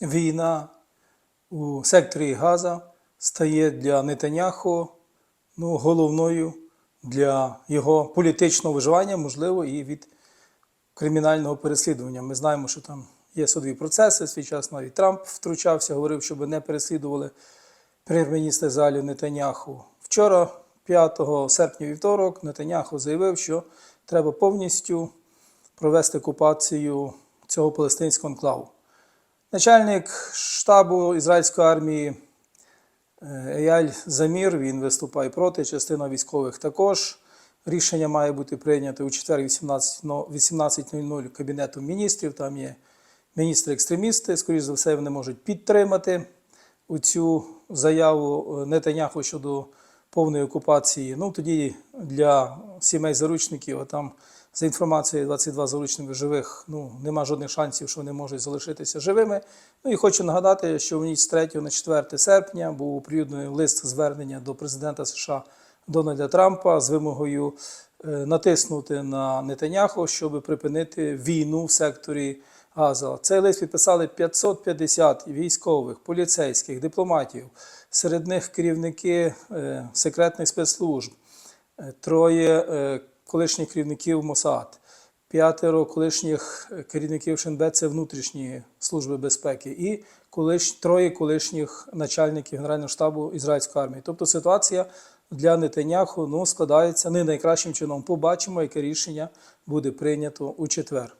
війна у секторі Газа стає для Нетаняху ну, головною для його політичного виживання, можливо, і від кримінального переслідування. Ми знаємо, що там є судові процеси. Свій час навіть Трамп втручався, говорив, щоб не переслідували прем'єр-міністра Залю Нетаняху. Вчора, 5 серпня вівторок, Нетаняху заявив, що треба повністю провести окупацію цього палестинського анклаву. Начальник штабу ізраїльської армії е, Еяль Замір він виступає проти, частина військових також. Рішення має бути прийнято у четвер 18 18.00 Кабінетом міністрів. Там є міністри-екстремісти. Скоріше за все, вони можуть підтримати цю заяву е, Нетаняху щодо повної окупації. Ну тоді для сімей заручників, а там за інформацією 22 заручники живих, ну нема жодних шансів, що вони можуть залишитися живими. Ну і хочу нагадати, що в ніч з 3 на 4 серпня був оприлюднений лист звернення до президента США Дональда Трампа з вимогою е, натиснути на Нетаняху, щоб припинити війну в секторі Газа. Цей лист підписали 550 військових, поліцейських, дипломатів, серед них керівники е, секретних спецслужб, троє е, колишніх керівників Мосад, п'ятеро колишніх е, керівників ШНБ це внутрішні служби безпеки, і колиш, троє колишніх начальників Генерального штабу ізраїльської армії. Тобто ситуація для Нетаняху ну, складається не найкращим чином. Побачимо, яке рішення буде прийнято у четвер.